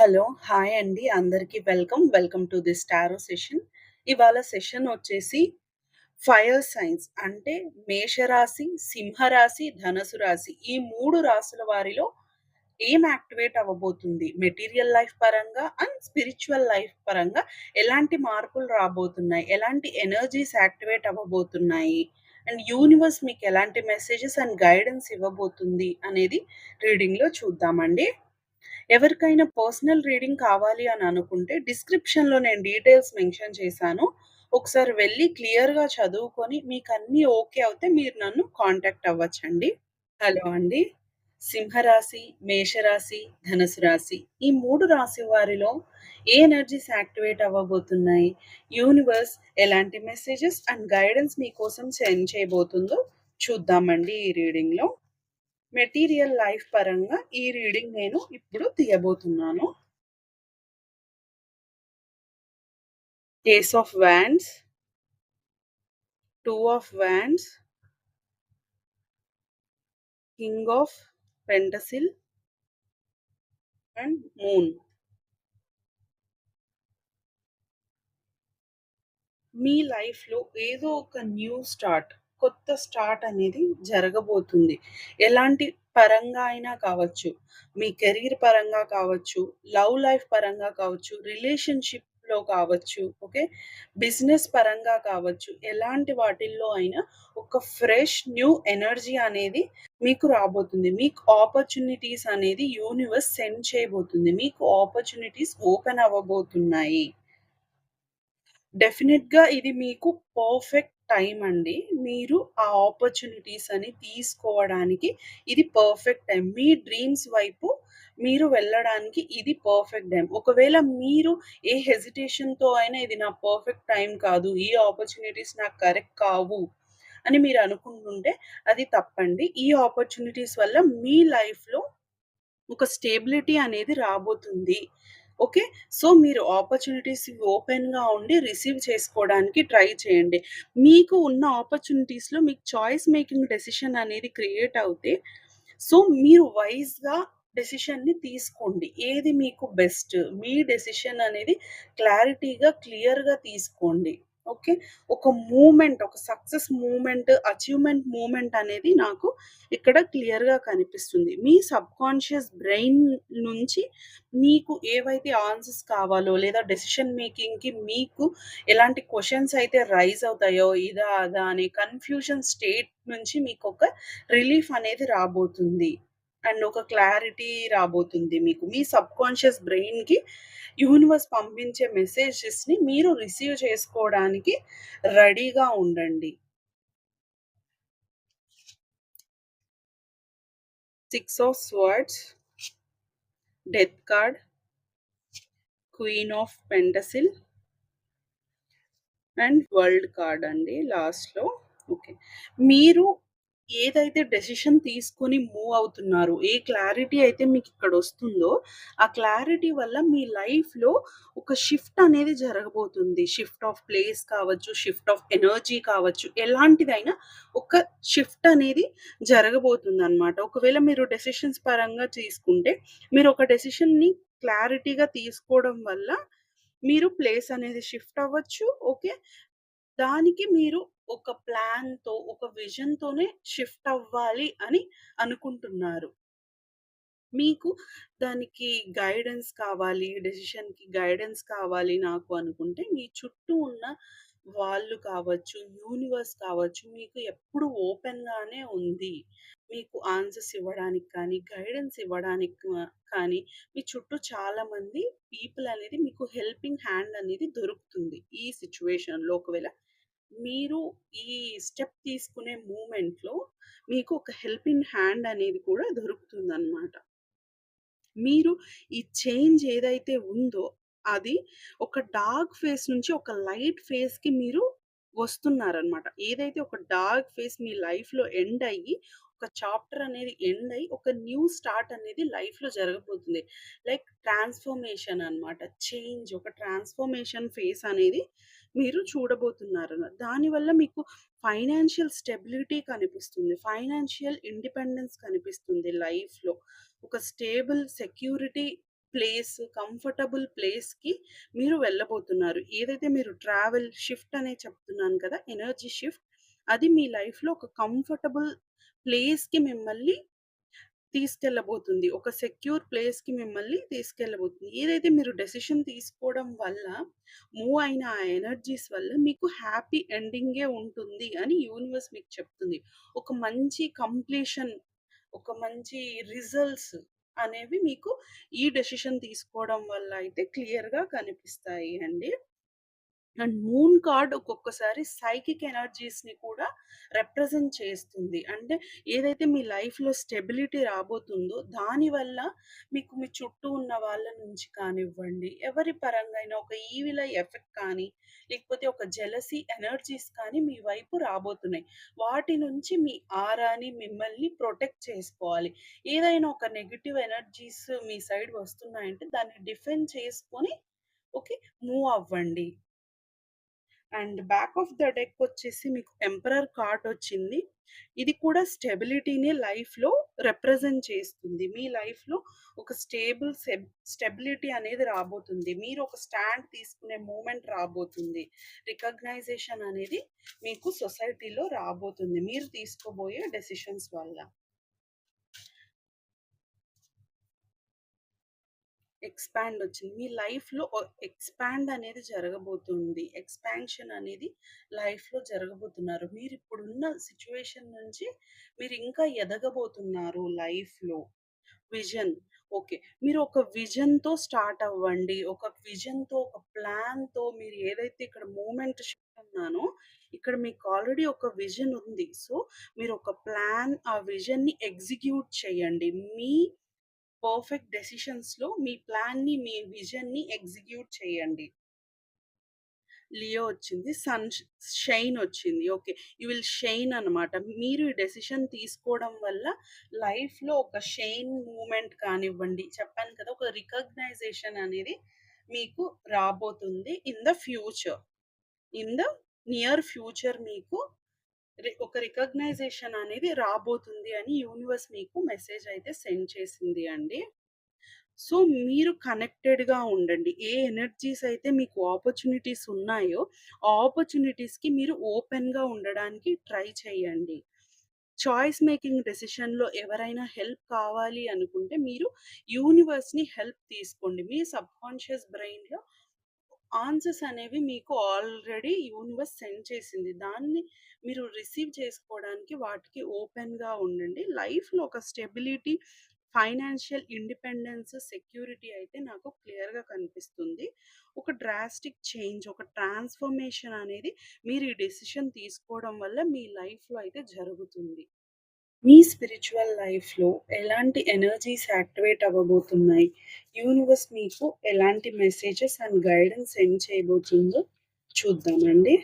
Hello. Hi అండి. అందరికి welcome. Welcome to this tarot session. ఇవాళ సెషన్ వచ్చేసి ఫైర్ సైన్స్ అంటే మేషరాశి, సింహరాశి, ధనసు రాశి ఈ మూడు రాశుల వారిలో ఏం యాక్టివేట్ అవ్వబోతుంది? మెటీరియల్ లైఫ్ పరంగా అండ్ స్పిరిచువల్ లైఫ్ పరంగా ఎలాంటి మార్పులు రాబోతున్నాయి? ఎలాంటి ఎనర్జీస్ యాక్టివేట్ అవ్వబోతున్నాయి? అండ్ యూనివర్స్ మీకు ఎలాంటి మెసేజెస్ అండ్ గైడెన్స్ ఇవ్వబోతుంది అనేది రీడింగ్‌లో చూద్దామండి. ఎవరికైనా పర్సనల్ రీడింగ్ కావాలి అని అనుకుంటే డిస్క్రిప్షన్‌లో నేను డీటెయిల్స్ మెన్షన్ చేశాను. ఒకసారి వెళ్ళి క్లియర్‌గా చదువుకొని మీకు అన్నీ ఓకే అవుతే మీరు నన్ను కాంటాక్ట్ అవ్వచ్చండి. హలో అండి. సింహరాశి, మేషరాశి, ధనుసు రాశి ఈ మూడు రాశి వారిలో ఏ ఎనర్జీస్ యాక్టివేట్ అవ్వబోతున్నాయి? యూనివర్స్ ఎలాంటి మెసేజెస్ అండ్ గైడెన్స్ మీకోసం సెండ్ చేయబోతుందో చూద్దామండి ఈ రీడింగ్‌లో. మెటీరియల్ లైఫ్ పరంగా ఈ రీడింగ్ నేను ఇప్పుడు తీయబోతున్నాను. Ace of wands two of wands king of pentacle. And moon. మీ లైఫ్‌లో ఏదో ఒక న్యూ స్టార్ట్, కొత్త స్టార్ట్ అనేది జరగబోతుంది. ఎలాంటి పరంగా అయినా కావచ్చు. మీ కెరీర్ పరంగా కావచ్చు, లవ్ లైఫ్ పరంగా కావచ్చు, రిలేషన్‌షిప్‌లో కావచ్చు, ఓకే. బిజినెస్ పరంగా కావచ్చు. ఎలాంటి వాటిల్లో అయినా ఒక ఫ్రెష్ న్యూ ఎనర్జీ అనేది మీకు రాబోతుంది. మీకు ఆపర్చునిటీస్ అనేది యూనివర్స్ సెండ్ చేయబోతుంది. మీకు ఆపర్చునిటీస్ ఓపెన్ అవ్వబోతున్నాయి. డెఫినెట్గా ఇది మీకు పర్ఫెక్ట్ టైం అండి. మీరు ఆ ఆపర్చునిటీస్ అని తీసుకోవడానికి ఇది పర్ఫెక్ట్ టైం మీ డ్రీమ్స్ వైపు మీరు వెళ్ళడానికి ఇది పర్ఫెక్ట్ టైం ఒకవేళ మీరు ఏ హెజిటేషన్తో అయినా ఇది నా పర్ఫెక్ట్ టైం కాదు. ఈ ఆపర్చునిటీస్ నాకు కరెక్ట్ కావు అని మీరు అనుకుంటుంటే అది తప్పండి. ఈ ఆపర్చునిటీస్ వల్ల మీ లైఫ్‌లో ఒక స్టేబిలిటీ అనేది రాబోతుంది. ఓకే. సో, మీరు ఆపర్చునిటీస్ ఓపెన్‌గా ఉండి రిసీవ్ చేసుకోవడానికి ట్రై చేయండి. మీకు ఉన్న ఆపర్చునిటీస్‌లో మీకు చాయిస్ మేకింగ్ డెసిషన్ అనేది క్రియేట్ అవుతే సో, మీరు వైజ్గా డెసిషన్‌ని తీసుకోండి. ఏది మీకు బెస్ట్ మీ డెసిషన్ అనేది క్లారిటీగా, క్లియర్‌గా తీసుకోండి. ఓకే. ఒక మూమెంట్ ఒక సక్సెస్ మూమెంట్ అచీవ్‌మెంట్ మూమెంట్ అనేది నాకు ఇక్కడ క్లియర్‌గా కనిపిస్తుంది. మీ సబ్‌కాన్షియస్ బ్రెయిన్ నుంచి మీకు ఏవైతే ఆన్సర్స్ కావాలో లేదా డెసిషన్ మేకింగ్‌కి మీకు ఎలాంటి క్వశ్చన్స్ అయితే రైజ్ అవుతాయో ఇదా, అదా అనే కన్‌ఫ్యూజన్ స్టేట్ నుంచి మీకొక రిలీఫ్ అనేది రాబోతుంది. అండ్ ఒక క్లారిటీ రాబోతుంది మీకు. మీ సబ్‌కాన్షియస్ బ్రెయిన్‌కి యూనివర్స్ పంపించే మెసేజెస్‌ని మీరు రిసీవ్ చేసుకోవడానికి రెడీగా ఉండండి. Six of swords. Death card. Queen of pentacle. And world card అండి లాస్ట్‌లో. ఓకే. మీరు ఏదైతే డెసిషన్ తీసుకొని మూవ్ అవుతున్నారు ఏ క్లారిటీ అయితే మీకు ఇక్కడ వస్తుందో ఆ క్లారిటీ వల్ల మీ లైఫ్‌లో ఒక షిఫ్ట్ అనేది జరగబోతుంది. షిఫ్ట్ ఆఫ్ ప్లేస్ కావచ్చు, షిఫ్ట్ ఆఫ్ ఎనర్జీ కావచ్చు, ఎలాంటిదైనా ఒక షిఫ్ట్ అనేది జరగబోతుందనమాట. ఒకవేళ మీరు డెసిషన్స్ పరంగా తీసుకుంటే, మీరు ఒక డెసిషన్‌ని క్లారిటీగా తీసుకోవడం వల్ల మీరు ప్లేస్ అనేది షిఫ్ట్ అవ్వచ్చు. ఓకే. దానికి మీరు ఒక ప్లాన్‌తో, ఒక విజన్‌తోనే షిఫ్ట్ అవ్వాలి అని అనుకుంటున్నారు. మీకు దానికి గైడెన్స్ కావాలి, డెసిషన్‌కి గైడెన్స్ కావాలి నాకు అనుకుంటే, మీ చుట్టూ ఉన్న వాళ్ళు కావచ్చు, యూనివర్స్ కావచ్చు, మీకు ఎప్పుడు ఓపెన్‌గానే ఉంది. మీకు ఆన్సర్స్ ఇవ్వడానికి కానీ, గైడెన్స్ ఇవ్వడానికి కానీ, మీ చుట్టూ చాలామంది పీపుల్ అనేది మీకు హెల్పింగ్ హ్యాండ్ అనేది దొరుకుతుంది. ఈ సిట్యుయేషన్‌లో ఒకవేళ మీరు ఈ స్టెప్ తీసుకునే మూమెంట్లో మీకు ఒక హెల్పింగ్ హ్యాండ్ అనేది కూడా దొరుకుతుందనమాట. మీరు ఈ చేంజ్ ఏదైతే ఉందో, అది ఒక డార్క్ ఫేస్ నుంచి ఒక లైట్ ఫేస్‌కి మీరు వస్తున్నారనమాట. ఏదైతే ఒక డార్క్ ఫేస్ మీ లైఫ్‌లో ఎండ్ అయ్యి, ఒక చాప్టర్ అనేది ఎండ్ అయ్యి, ఒక న్యూ స్టార్ట్ అనేది లైఫ్‌లో జరగబోతుంది. లైక్ ట్రాన్స్‌ఫర్మేషన్ అనమాట. చేంజ్ ఒక ట్రాన్స్‌ఫర్మేషన్ ఫేస్ అనేది మీరు చూడబోతున్నారు. దానివల్ల మీకు ఫైనాన్షియల్ స్టెబిలిటీ కనిపిస్తుంది. ఫైనాన్షియల్ ఇండిపెండెన్స్ కనిపిస్తుంది లైఫ్‌లో. ఒక స్టేబుల్ సెక్యూరిటీ ప్లేస్, కంఫర్టబుల్ ప్లేస్‌కి మీరు వెళ్ళబోతున్నారు. ఏదైతే మీరు ట్రావెల్ షిఫ్ట్ అనే చెప్తున్నాను కదా! ఎనర్జీ షిఫ్ట్ అది మీ లైఫ్‌లో ఒక కంఫర్టబుల్ ప్లేస్‌కి మిమ్మల్ని తీసుకెళ్ళబోతుంది. ఒక సెక్యూర్ ప్లేస్‌కి మిమ్మల్ని తీసుకెళ్ళబోతుంది. ఏదైతే మీరు డెసిషన్ తీసుకోవడం వల్ల మూవ్ అయిన ఆ ఎనర్జీస్ వల్ల మీకు హ్యాపీ ఎండింగే ఉంటుంది అని యూనివర్స్ మీకు చెప్తుంది. ఒక మంచి కంప్లీషన్, ఒక మంచి రిజల్ట్స్ అనేవి మీకు ఈ డెసిషన్ తీసుకోవడం వల్ల అయితే క్లియర్‌గా కనిపిస్తాయి అండి. అండ్ మూన్ కార్డ్ ఒక్కొక్కసారి సైకిక్ ఎనర్జీస్‌ని కూడా రిప్రజెంట్ చేస్తుంది. అంటే ఏదైతే మీ లైఫ్‌లో స్టెబిలిటీ రాబోతుందో దానివల్ల మీకు మీ చుట్టూ ఉన్న వాళ్ళ నుంచి కానివ్వండి, ఎవరి పరంగా అయినా ఒక ఈవిల ఎఫెక్ట్ కానీ, లేకపోతే ఒక జెలసీ ఎనర్జీస్ కానీ మీ వైపు రాబోతున్నాయి. వాటి నుంచి మీ ఆరాని మిమ్మల్ని ప్రొటెక్ట్ చేసుకోవాలి. ఏదైనా ఒక నెగిటివ్ ఎనర్జీస్ మీ సైడ్ వస్తున్నాయంటే దాన్ని డిఫెండ్ చేసుకొని ఓకే. మూవ్ అవ్వండి. And back of the deck వచ్చేసి మీకు ఎంపరర్ కార్డ్ వచ్చింది. ఇది కూడా స్టెబిలిటీని లైఫ్‌లో రిప్రజెంట్ చేస్తుంది. మీ లైఫ్‌లో ఒక స్టేబుల్ స్టెబిలిటీ అనేది రాబోతుంది. మీరు ఒక స్టాండ్ తీసుకునే మూమెంట్ రాబోతుంది. రికగ్నైజేషన్ అనేది మీకు సొసైటీలో రాబోతుంది. మీరు తీసుకోబోయే డెసిషన్స్ వల్ల. ఎక్స్‌పాండ్ వచ్చింది. మీ లైఫ్‌లో ఎక్స్‌పాండ్ అనేది జరగబోతుంది. ఎక్స్‌పాన్షన్ అనేది లైఫ్‌లో జరగబోతున్నారు. మీరు ఇప్పుడున్న సిచ్యువేషన్ నుంచి మీరు ఇంకా ఎదగబోతున్నారు లైఫ్‌లో. Vision okay. మీరు ఒక విజన్‌తో స్టార్ట్ అవ్వండి. ఒక విజన్‌తో, ఒక ప్లాన్‌తో మీరు ఏదైతే ఇక్కడ మూమెంట్ ఉన్నానో ఇక్కడ మీకు ఆల్రెడీ ఒక విజన్ ఉంది. సో, మీరు ఒక ప్లాన్, ఆ విజన్‌ని ఎగ్జిక్యూట్ చేయండి. మీ పర్ఫెక్ట్ డెసిషన్స్‌లో మీ ప్లాన్‌ని, మీ విజన్‌ని ఎగ్జిక్యూట్ చేయండి. లియో వచ్చింది. సన్ షైన్ వచ్చింది. ఓకే. యూ విల్ షైన్ అనమాట. మీరు ఈ డెసిషన్ తీసుకోవడం వల్ల లైఫ్‌లో ఒక షైన్ మూమెంట్ కానివ్వండి, చెప్పాను కదా! ఒక రికగ్నైజేషన్ అనేది మీకు రాబోతుంది in the future. In the near future మీకు ఒక రికగ్నైజేషన్ అనేది రాబోతుంది అని యూనివర్స్ మీకు మెసేజ్ అయితే సెండ్ చేసింది అండి. సో, మీరు కనెక్టెడ్‌గా ఉండండి. ఏ ఎనర్జీస్ అయితే మీకు ఆపర్చునిటీస్ ఉన్నాయో, ఆ ఆపర్చునిటీస్‌కి మీరు ఓపెన్‌గా ఉండడానికి ట్రై చేయండి. చాయిస్ మేకింగ్ డెసిషన్‌లో ఎవరైనా హెల్ప్ కావాలి అనుకుంటే మీరు యూనివర్స్‌ని హెల్ప్ తీసుకోండి. మీ సబ్‌కాన్షియస్ బ్రెయిన్‌లో ఆన్సర్స్ అనేవి మీకు ఆల్రెడీ యూనివర్స్ సెండ్ చేసింది. దాన్ని మీరు రిసీవ్ చేసుకోవడానికి వాటికి ఓపెన్‌గా ఉండండి. లైఫ్‌లో ఒక స్టెబిలిటీ, ఫైనాన్షియల్ ఇండిపెండెన్స్, సెక్యూరిటీ అయితే నాకు క్లియర్‌గా కనిపిస్తుంది. ఒక డ్రాస్టిక్ చేంజ్, ఒక ట్రాన్స్‌ఫర్మేషన్ అనేది మీరు ఈ డెసిషన్ తీసుకోవడం వల్ల మీ లైఫ్‌లో అయితే జరుగుతుంది. మీ స్పిరిచువల్ లైఫ్‌లో ఎలాంటి ఎనర్జీస్ యాక్టివేట్ అవ్వబోతున్నాయి? యూనివర్స్ మీకు ఎలాంటి మెసేజెస్ అండ్ గైడెన్స్ సెండ్ చేయబోతుందో చూద్దామండి.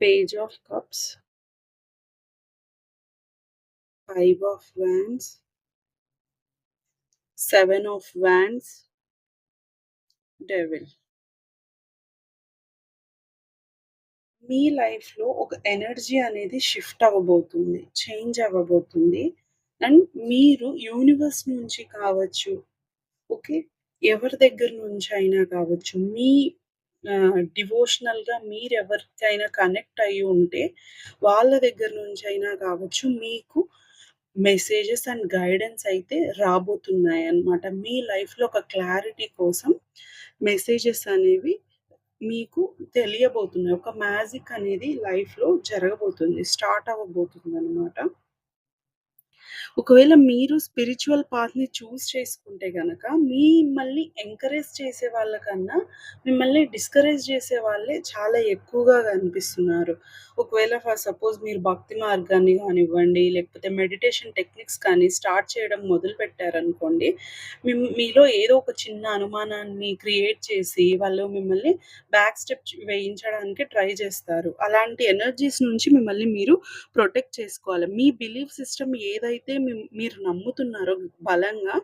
Page of cups. Five of wands seven of wands devil. మీ లైఫ్‌లో ఒక ఎనర్జీ అనేది షిఫ్ట్ అవ్వబోతుంది. చేంజ్ అవ్వబోతుంది. అండ్ మీరు యూనివర్స్ నుంచి కావచ్చు, ఓకే. ఎవరి దగ్గర నుంచైనా కావచ్చు, మీ ఆహ్, డివోషనల్‌గా మీరెవరికైనా కనెక్ట్ అయ్యి ఉంటే, వాళ్ళ దగ్గర నుంచైనా కావచ్చు, మీకు మెసేజెస్ అండ్ గైడెన్స్ అయితే రాబోతున్నాయన్నమాట. మీ లైఫ్‌లో ఒక క్లారిటీ కోసం మెసేజెస్ అనేవి మీకు తెలియబోతున్నాయి. ఒక మ్యాజిక్ అనేది లైఫ్‌లో జరగబోతుంది. స్టార్ట్ అవ్వబోతుందనమాట. ఒకవేళ మీరు స్పిరిచువల్ పాత్‌ని చూస్ చేసుకుంటే కనుక మిమ్మల్ని ఎంకరేజ్ చేసే వాళ్ళకన్నా, మిమ్మల్ని డిస్కరేజ్ చేసే వాళ్ళే చాలా ఎక్కువగా కనిపిస్తున్నారు. ఒకవేళ ఫర్ సపోజ్ మీరు భక్తి మార్గాన్ని కానివ్వండి లేకపోతే మెడిటేషన్ టెక్నిక్స్ కానీ స్టార్ట్ చేయడం మొదలుపెట్టారనుకోండి, మిమ్ మీలో ఏదో ఒక చిన్న అనుమానాన్ని క్రియేట్ చేసి, వాళ్ళు మిమ్మల్ని బ్యాక్ స్టెప్ వేయించడానికి ట్రై చేస్తారు. అలాంటి ఎనర్జీస్ నుంచి మిమ్మల్ని మీరు ప్రొటెక్ట్ చేసుకోవాలి. మీ బిలీఫ్ సిస్టమ్ ఏదైతే మీరు నమ్ముతున్నారో బలంగా,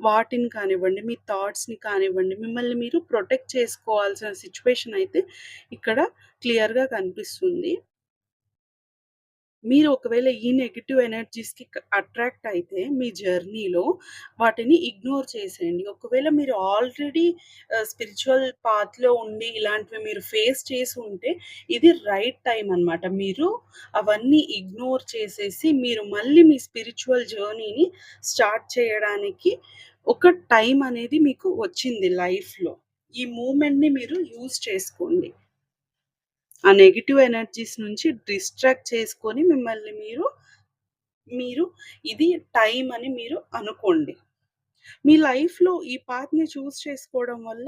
వాటిని కానివ్వండి, మీ థాట్స్‌ని కానివ్వండి, మిమ్మల్ని మీరు ప్రొటెక్ట్ చేసుకోవాల్సిన సిచ్యువేషన్ అయితే ఇక్కడ క్లియర్‌గా కనిపిస్తుంది. మీరు ఒకవేళ ఈ నెగిటివ్ ఎనర్జీస్‌కి అట్రాక్ట్ అయితే మీ జర్నీలో వాటిని ఇగ్నోర్ చేసేయండి. ఒకవేళ మీరు ఆల్రెడీ స్పిరిచువల్ పాత్‌లో ఉండి ఇలాంటివి మీరు ఫేస్ చేసి ఉంటే ఇది రైట్ టైం అనమాట. మీరు అవన్నీ ఇగ్నోర్ చేసేసి మీరు మళ్ళీ మీ స్పిరిచువల్ జర్నీని స్టార్ట్ చేయడానికి ఒక టైం అనేది మీకు వచ్చింది లైఫ్‌లో. ఈ మూమెంట్ని మీరు యూజ్ చేసుకోండి. ఆ నెగిటివ్ ఎనర్జీస్ నుంచి డిస్ట్రాక్ట్ చేసుకొని మిమ్మల్ని మీరు, మీరు ఇది టైం అని మీరు అనుకోండి. మీ లైఫ్‌లో ఈ పాత్‌ని చూస్ చేసుకోవడం వల్ల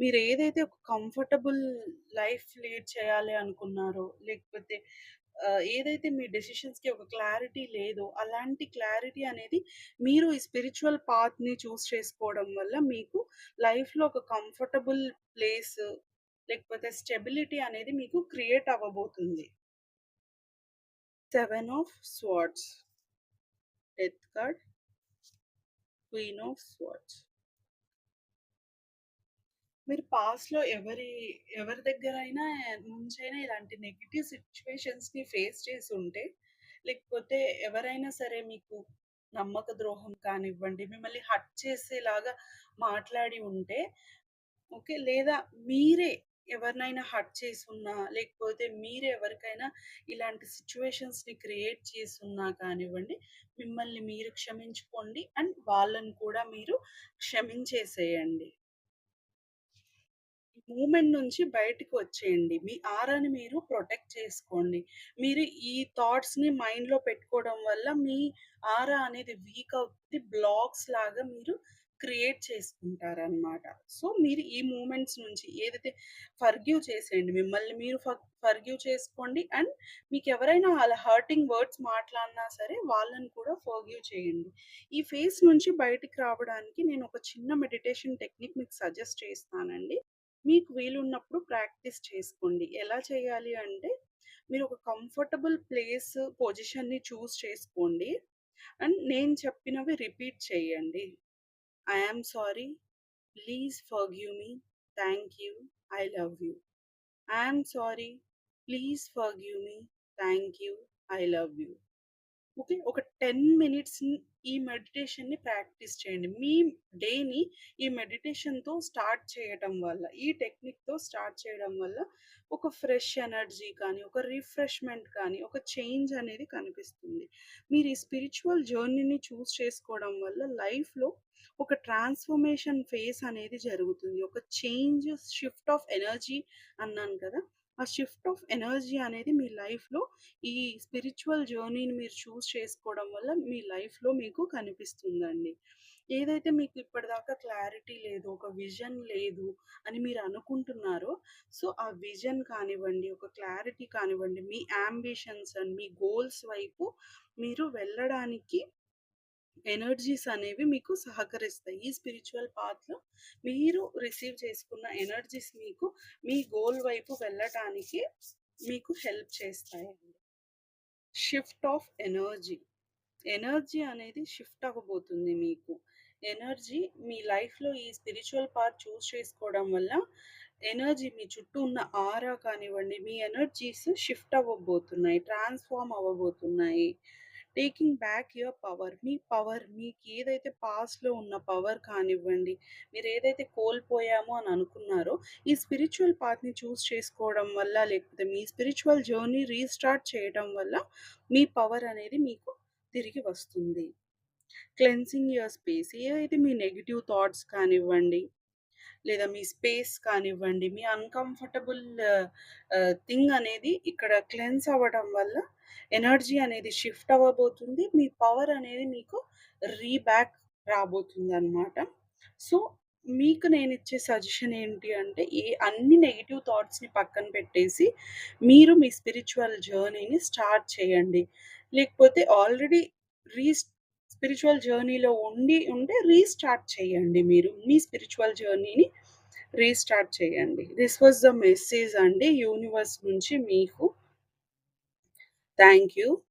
మీరు ఏదైతే ఒక కంఫర్టబుల్ లైఫ్ లీడ్ చేయాలి అనుకున్నారో, లేకపోతే ఏదైతే మీ డెసిషన్స్‌కి ఒక క్లారిటీ లేదో, అలాంటి క్లారిటీ అనేది మీరు ఈ స్పిరిచువల్ పాత్‌ని చూస్ చేసుకోవడం వల్ల మీకు లైఫ్‌లో ఒక కంఫర్టబుల్ ప్లేస్ లేకపోతే స్టెబిలిటీ అనేది మీకు క్రియేట్ అవ్వబోతుంది. Seven of swords. Death card. Queen of swords. మీరు పాస్ట్‌లో ఎవరి ఎవరి దగ్గరైనా నుంచైనా ఇలాంటి నెగిటివ్ సిచ్యువేషన్స్ని ఫేస్ చేసి ఉంటే లేకపోతే ఎవరైనా సరే మీకు నమ్మక ద్రోహం కానివ్వండి, మిమ్మల్ని హట్ చేసేలాగా మాట్లాడి ఉంటే ఓకే. లేదా మీరే ఎవరినైనా హర్ట్ చేసున్నా, లేకపోతే మీరు ఎవరికైనా ఇలాంటి సిట్యుయేషన్స్‌ని క్రియేట్ చేసున్నా కానివ్వండి, మిమ్మల్ని మీరు క్షమించుకోండి. అండ్ వాళ్ళని కూడా మీరు క్షమించేసేయండి. మూమెంట్ నుంచి బయటకు వచ్చేయండి. మీ ఆరాని మీరు ప్రొటెక్ట్ చేసుకోండి. మీరు ఈ థాట్స్‌ని మైండ్‌లో పెట్టుకోవడం వల్ల మీ ఆరా అనేది వీక్ అవుతుంది బ్లాక్స్ లాగా మీరు క్రియేట్ చేసుకుంటారనమాట. సో, మీరు ఈ మూమెంట్స్ నుంచి ఏదైతే ఫర్గ్యూ చేసేయండి. మిమ్మల్ని మీరు ఫర్గ్యూ చేసుకోండి. అండ్ మీకు ఎవరైనా అలా హర్టింగ్ వర్డ్స్ మాట్లాడినా సరే వాళ్ళని కూడా ఫర్గ్యూ చేయండి. ఈ ఫేస్ నుంచి బయటికి రావడానికి నేను ఒక చిన్న మెడిటేషన్ టెక్నిక్ మీకు సజెస్ట్ చేస్తానండి. మీకు వీలున్నప్పుడు ప్రాక్టీస్ చేసుకోండి. ఎలా చేయాలి అంటే, మీరు ఒక కంఫర్టబుల్ ప్లేస్, పొజిషన్‌ని చూస్ చేసుకోండి. అండ్ నేను చెప్పినవి రిపీట్ చేయండి. I am sorry. Please forgive me. Thank you. I love you. I sorry. Please forgive me. Thank you. I love you. Okay. ఒక 10 మినిట్స్ ఈ మెడిటేషన్‌ని ప్రాక్టీస్ చేయండి. మీ డేని ఈ మెడిటేషన్‌తో స్టార్ట్ చేయటం వల్ల, ఈ టెక్నిక్‌తో స్టార్ట్ చేయడం వల్ల ఒక ఫ్రెష్ ఎనర్జీ కానీ, ఒక రిఫ్రెష్‌మెంట్ కానీ, ఒక చేంజ్ అనేది కనిపిస్తుంది. మీరు ఈ స్పిరిచువల్ జర్నీని చూస్ చేసుకోవడం వల్ల లైఫ్‌లో ఒక ట్రాన్స్‌ఫర్మేషన్ ఫేస్ అనేది జరుగుతుంది. ఒక చేంజ్, షిఫ్ట్ ఆఫ్ ఎనర్జీ అన్నాను కదా! ఆ షిఫ్ట్ ఆఫ్ ఎనర్జీ అనేది మీ లైఫ్‌లో ఈ స్పిరిచువల్ జర్నీని మీరు చూస్ చేసుకోవడం వల్ల మీ లైఫ్‌లో మీకు కనిపిస్తుందండి. ఏదైతే మీకు ఇప్పటిదాకా క్లారిటీ లేదు, ఒక విజన్ లేదు అని మీరు అనుకుంటున్నారో, సో, ఆ విజన్ కానివ్వండి, ఒక క్లారిటీ కానివ్వండి, మీ యాంబిషన్స్ అండ్ మీ గోల్స్ వైపు మీరు వెళ్ళడానికి ఎనర్జీస్ అనేవి మీకు సహకరిస్తాయి. ఈ స్పిరిచువల్ పాత్‌లో మీరు రిసీవ్ చేసుకున్న ఎనర్జీస్ మీకు మీ గోల్ వైపు వెళ్ళటానికి మీకు help చేస్తాయండి. Shift of energy. Energy అనేది షిఫ్ట్ అవ్వబోతుంది మీకు. ఎనర్జీ మీ లైఫ్‌లో ఈ స్పిరిచువల్ పార్ట్ చూస్ చేసుకోవడం వల్ల ఎనర్జీ మీ చుట్టూ ఉన్న ఆరా కానివ్వండి, మీ ఎనర్జీస్ షిఫ్ట్ అవ్వబోతున్నాయి. Transform అవ్వబోతున్నాయి. Taking back your power. Me power మీకు ఏదైతే పాస్ట్‌లో ఉన్న పవర్ కానివ్వండి, మీరు ఏదైతే కోల్పోయామో అని అనుకున్నారో, ఈ స్పిరిచువల్ పాత్‌ని చూస్ చేసుకోవడం వల్ల, లేకపోతే మీ స్పిరిచువల్ జర్నీ రీస్టార్ట్ చేయడం వల్ల మీ పవర్ అనేది మీకు తిరిగి వస్తుంది. Cleansing your space. ఏదైతే మీ నెగెటివ్ థాట్స్ కానివ్వండి, లేదా మీ స్పేస్ కానివ్వండి, మీ అన్‌కంఫర్టబుల్ థింగ్ అనేది ఇక్కడ క్లెన్స్ అవ్వడం వల్ల ఎనర్జీ అనేది షిఫ్ట్ అవ్వబోతుంది. మీ పవర్ అనేది మీకు రీబ్యాక్ రాబోతుందనమాట. సో, మీకు నేను ఇచ్చే సజెషన్ ఏంటి అంటే, ఏ అన్ని నెగిటివ్ థాట్స్‌ని పక్కన పెట్టేసి, మీరు మీ స్పిరిచువల్ జర్నీని స్టార్ట్ చేయండి. లేకపోతే ఆల్రెడీ రీస్ స్పిరిచువల్ జర్నీలో ఉండి ఉంటే రీస్టార్ట్ చేయండి మీరు. మీ స్పిరిచువల్ జర్నీని రీస్టార్ట్ చేయండి. దిస్ వాస్ ద మెసేజ్ అండి యూనివర్స్ నుంచి మీకు. Thank you.